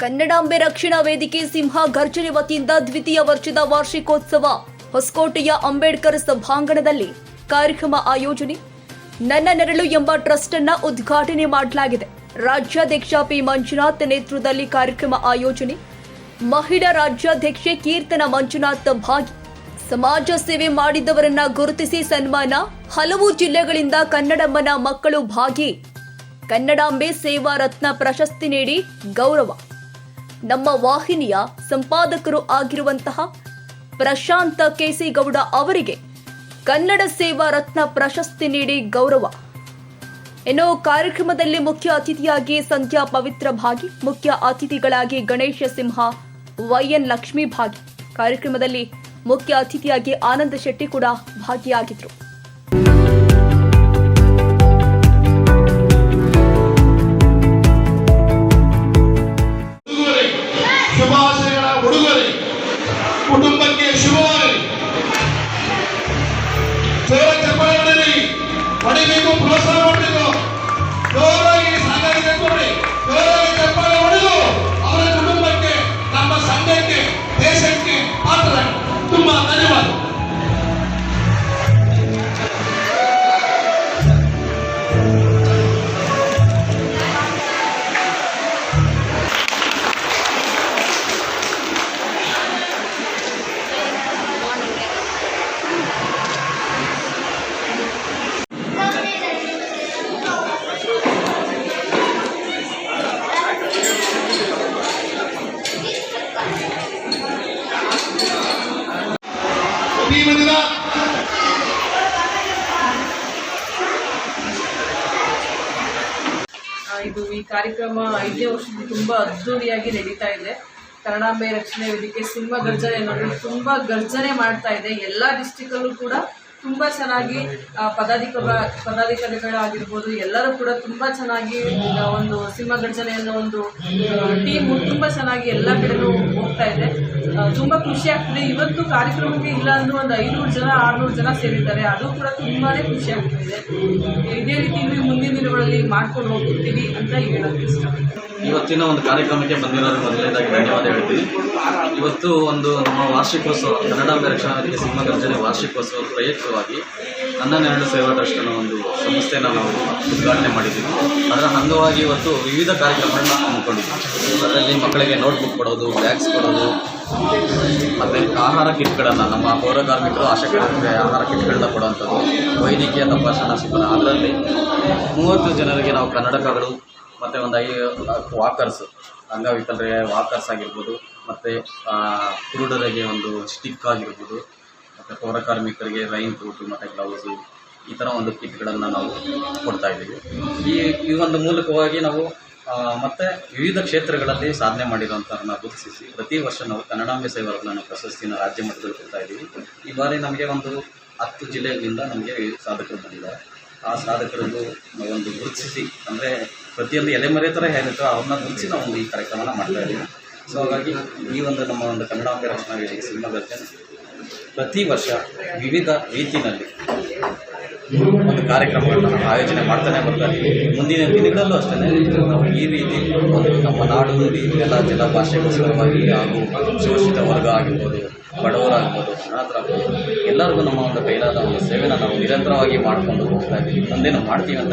ಕನ್ನಡಾಂಬೆ ರಕ್ಷಣಾ ವೇದಿಕೆ ಸಿಂಹ ಘರ್ಜನೆ ವತಿಯಿಂದ ದ್ವಿತೀಯ ವರ್ಷದ ವಾರ್ಷಿಕೋತ್ಸವ. ಹೊಸಕೋಟೆಯ ಅಂಬೇಡ್ಕರ್ ಸಭಾಂಗಣದಲ್ಲಿ ಕಾರ್ಯಕ್ರಮ ಆಯೋಜನೆ. ನನ್ನ ನೆರಳು ಎಂಬ ಟ್ರಸ್ಟ್ ಅನ್ನ ಉದ್ಘಾಟನೆ ಮಾಡಲಾಗಿದೆ. ರಾಜ್ಯಾಧ್ಯಕ್ಷ ಪಿ ಮಂಜುನಾಥ್ ನೇತೃತ್ವದಲ್ಲಿ ಕಾರ್ಯಕ್ರಮ ಆಯೋಜನೆ. ಮಹಿಳಾ ರಾಜ್ಯಾಧ್ಯಕ್ಷೆ ಕೀರ್ತನ ಮಂಜುನಾಥ್ ಭಾಗಿ. ಸಮಾಜ ಸೇವೆ ಮಾಡಿದವರನ್ನ ಗುರುತಿಸಿ ಸನ್ಮಾನ. ಹಲವು ಜಿಲ್ಲೆಗಳಿಂದ ಕನ್ನಡಮ್ಮನ ಮಕ್ಕಳು ಭಾಗಿ. ಕನ್ನಡಾಂಬೆ ಸೇವಾ ರತ್ನ ಪ್ರಶಸ್ತಿ ನೀಡಿ ಗೌರವ. ನಮ್ಮ ವಾಹಿನಿಯ ಸಂಪಾದಕರು ಆಗಿರುವಂತಹ ಪ್ರಶಾಂತ ಕೇಸಿಗೌಡ ಅವರಿಗೆ ಕನ್ನಡ ಸೇವಾ ರತ್ನ ಪ್ರಶಸ್ತಿ ನೀಡಿ ಗೌರವ. ಇನ್ನು ಕಾರ್ಯಕ್ರಮದಲ್ಲಿ ಮುಖ್ಯ ಅತಿಥಿಯಾಗಿ ಸಂಧ್ಯಾ ಪವಿತ್ರ ಭಾಗಿ, ಮುಖ್ಯ ಅತಿಥಿಗಳಾಗಿ ಗಣೇಶ ಸಿಂಹ ವೈಎನ್ ಲಕ್ಷ್ಮೀ ಭಾಗಿ. ಕಾರ್ಯಕ್ರಮದಲ್ಲಿ ಮುಖ್ಯ ಅತಿಥಿಯಾಗಿ ಆನಂದ ಶೆಟ್ಟಿ ಕೂಡ ಭಾಗಿಯಾಗಿದ್ರು. കുടുംബ ಇದು ಈ ಕಾರ್ಯಕ್ರಮ ಐದನೇ ವರ್ಷದಲ್ಲಿ ತುಂಬಾ ಅದ್ದೂರಿಯಾಗಿ ನಡೀತಾ ಇದೆ. ಕನ್ನಡಾಂಬೆ ರಕ್ಷಣೆ ವೇದಿಕೆ, ಸಿನಿಮಾ ಗರ್ಜನೆ ಅನ್ನೋದು ತುಂಬಾ ಗರ್ಜನೆ ಮಾಡ್ತಾ ಇದೆ. ಎಲ್ಲ ಡಿಸ್ಟಿಕಲ್ಲೂ ಕೂಡ ತುಂಬಾ ಚೆನ್ನಾಗಿ ಪದಾಧಿಕಾರ ಪದಾಧಿಕ ಪದಾಧಿಕಾರಿಗಳಾಗಿರ್ಬೋದು, ಎಲ್ಲರೂ ಕೂಡ ತುಂಬಾ ಚೆನ್ನಾಗಿ ಒಂದು ಸಿಂಹ ಗರ್ಜನೆ ಅನ್ನೋ ಒಂದು ಟೀಮ್ ತುಂಬಾ ಚೆನ್ನಾಗಿ ಎಲ್ಲ ಕಡೆನೂ ಹೋಗ್ತಾ ಇದೆ. ತುಂಬಾ ಖುಷಿ ಆಗ್ತದೆ. ಇವತ್ತು ಕಾರ್ಯಕ್ರಮಕ್ಕೆ ಇಲ್ಲ ಅಂದ್ರೆ ಒಂದು ಐನೂರು ಜನ, ಆರ್ನೂರು ಜನ ಸೇರಿದ್ದಾರೆ. ಅದು ಕೂಡ ತುಂಬಾನೇ ಖುಷಿ ಆಗ್ತಿದೆ. ಇದೇ ರೀತಿ ಇನ್ನು ಮುಂದಿನ ದಿನಗಳಲ್ಲಿ ಮಾಡ್ಕೊಂಡು ಹೋಗ್ತೀವಿ ಅಂತ ಹೇಳೋಕ್ಕೆ ಇಷ್ಟಪಡ್ತೀನಿ ಇವತ್ತಿನ ಒಂದು ಕಾರ್ಯಕ್ರಮಕ್ಕೆ ಬಂದಿರೋದು ಮೊದಲನೇದಾಗಿ ಧನ್ಯವಾದ ಹೇಳ್ತೀವಿ ಇವತ್ತು ಒಂದು ನಮ್ಮ ವಾರ್ಷಿಕೋತ್ಸವ, ಕನ್ನಡ ರಕ್ಷಣಾ ವೇದಿಕೆ ವಾರ್ಷಿಕೋತ್ಸವ ಪ್ರಯುಕ್ತವಾಗಿ ಅನ್ನ ನೆರಳು ಸೇವಾ ಟ್ರಸ್ಟ್ ಅನ್ನೋ ಒಂದು ಸಂಸ್ಥೆನ ನಾವು ಉದ್ಘಾಟನೆ ಮಾಡಿದ್ದೀವಿ. ಅದರ ಅಂಗವಾಗಿ ಇವತ್ತು ವಿವಿಧ ಕಾರ್ಯಕ್ರಮಗಳನ್ನ ಹಮ್ಮಿಕೊಂಡಿದ್ದೀವಿ. ಅದರಲ್ಲಿ ಮಕ್ಕಳಿಗೆ ನೋಟ್ಬುಕ್ ಕೊಡೋದು ಬ್ಯಾಗ್ಸ್ ಕೊಡೋದು, ಮತ್ತು ಆಹಾರ ಕಿಟ್ಗಳನ್ನು ನಮ್ಮ ಪೌರ ಕಾರ್ಮಿಕರು ಕಾರ್ಮಿಕರಿಗೆ ಆಹಾರ ಕಿಟ್ಗಳನ್ನ ಕೊಡುವಂಥದ್ದು, ವೈದ್ಯಕೀಯ ತಪಾಸಣಾ ಶಿಬಿರ ಅದರಲ್ಲಿ ಮೂವತ್ತು ಜನರಿಗೆ ನಾವು ಕನ್ನಡಕಗಳು ಮತ್ತು ಒಂದು ಐ ವಾಕರ್ಸ್ ಅಂಗವಿಕಲರಿಗೆ ವಾಕರ್ಸ್ ಆಗಿರ್ಬೋದು, ಮತ್ತು ಕುರುಡರಿಗೆ ಒಂದು ಸ್ಟಿಕ್ ಆಗಿರ್ಬೋದು, ಮತ್ತು ಪೌರ ಕಾರ್ಮಿಕರಿಗೆ ರೈನ್ ಕೋಟು ಮತ್ತು ಗ್ಲೌಸು ಈ ಥರ ಒಂದು ಕಿಟ್ಗಳನ್ನು ನಾವು ಕೊಡ್ತಾ ಇದ್ದೀವಿ. ಈ ಈ ಒಂದು ಮೂಲಕವಾಗಿ ನಾವು ಮತ್ತೆ ವಿವಿಧ ಕ್ಷೇತ್ರಗಳಲ್ಲಿ ಸಾಧನೆ ಮಾಡಿರುವಂಥವ್ರನ್ನ ಗುರುತಿಸಿ ಪ್ರತಿ ವರ್ಷ ನಾವು ಕನ್ನಡಾಂಬೆ ಸೇವಾರತ್ನ ಪ್ರಶಸ್ತಿನ ರಾಜ್ಯ ಮಟ್ಟದಲ್ಲಿ ಕೊಡ್ತಾ ಇದ್ದೀವಿ. ಈ ಬಾರಿ ನಮಗೆ ಒಂದು ಹತ್ತು ಜಿಲ್ಲೆಗಳಿಂದ ನಮಗೆ ಸಾಧಕರು ಬಂದಿದ್ದಾರೆ. ಆ ಸಾಧಕರನ್ನು ಒಂದು ಗುರುತಿಸಿ, ಅಂದರೆ ಪ್ರತಿಯೊಂದು ಎಲೆಮರೆ ಥರ ಏನಿತ್ತು ಅವ್ರನ್ನ ಗುರುತಿಸಿ ನಾವು ಈ ಕಾರ್ಯಕ್ರಮನ ಮಾಡ್ತಾ ಇದ್ದೀವಿ. ಸೊ ಹಾಗಾಗಿ ಈ ಒಂದು ನಮ್ಮ ಒಂದು ಕನ್ನಡಾಂಬೆ ರಕ್ಷಣಾ ವೇದಿಕೆ ಸಿನಿಮಾ ಪ್ರತಿ ವರ್ಷ ವಿವಿಧ ರೀತಿಯಲ್ಲಿ ಒಂದು ಕಾರ್ಯಕ್ರಮಗಳನ್ನು ನಾವು ಆಯೋಜನೆ ಮಾಡ್ತಾನೆ ಬರ್ತಾ ಇದ್ದೀವಿ ಮುಂದಿನ ದಿನಗಳಲ್ಲೂ ಅಷ್ಟೇ ನಾವು ಈ ರೀತಿ ಒಂದು ನಮ್ಮ ನಾಡು ನುಡಿ ಎಲ್ಲ ಜಲ ಭಾಷೆಗೋಸ್ಕರವಾಗಿ ಹಾಗೂ ಶೋಷಿತ ವರ್ಗ ಆಗಿರ್ಬೋದು, ಬಡವರಾಗ್ಬೋದು ಅನಾಥರಾಗ್ಬೋದು ಎಲ್ಲರಿಗೂ ನಮ್ಮ ಒಂದು ಕೈಲಾದ ಒಂದು ಸೇವೆನ ನಾವು ನಿರಂತರವಾಗಿ ಮಾಡ್ಕೊಂಡು ಹೋಗ್ತಾ ಇದ್ದೀವಿ. ಮುಂದೇನು ಮಾಡ್ತೀವಿ ಅಂತ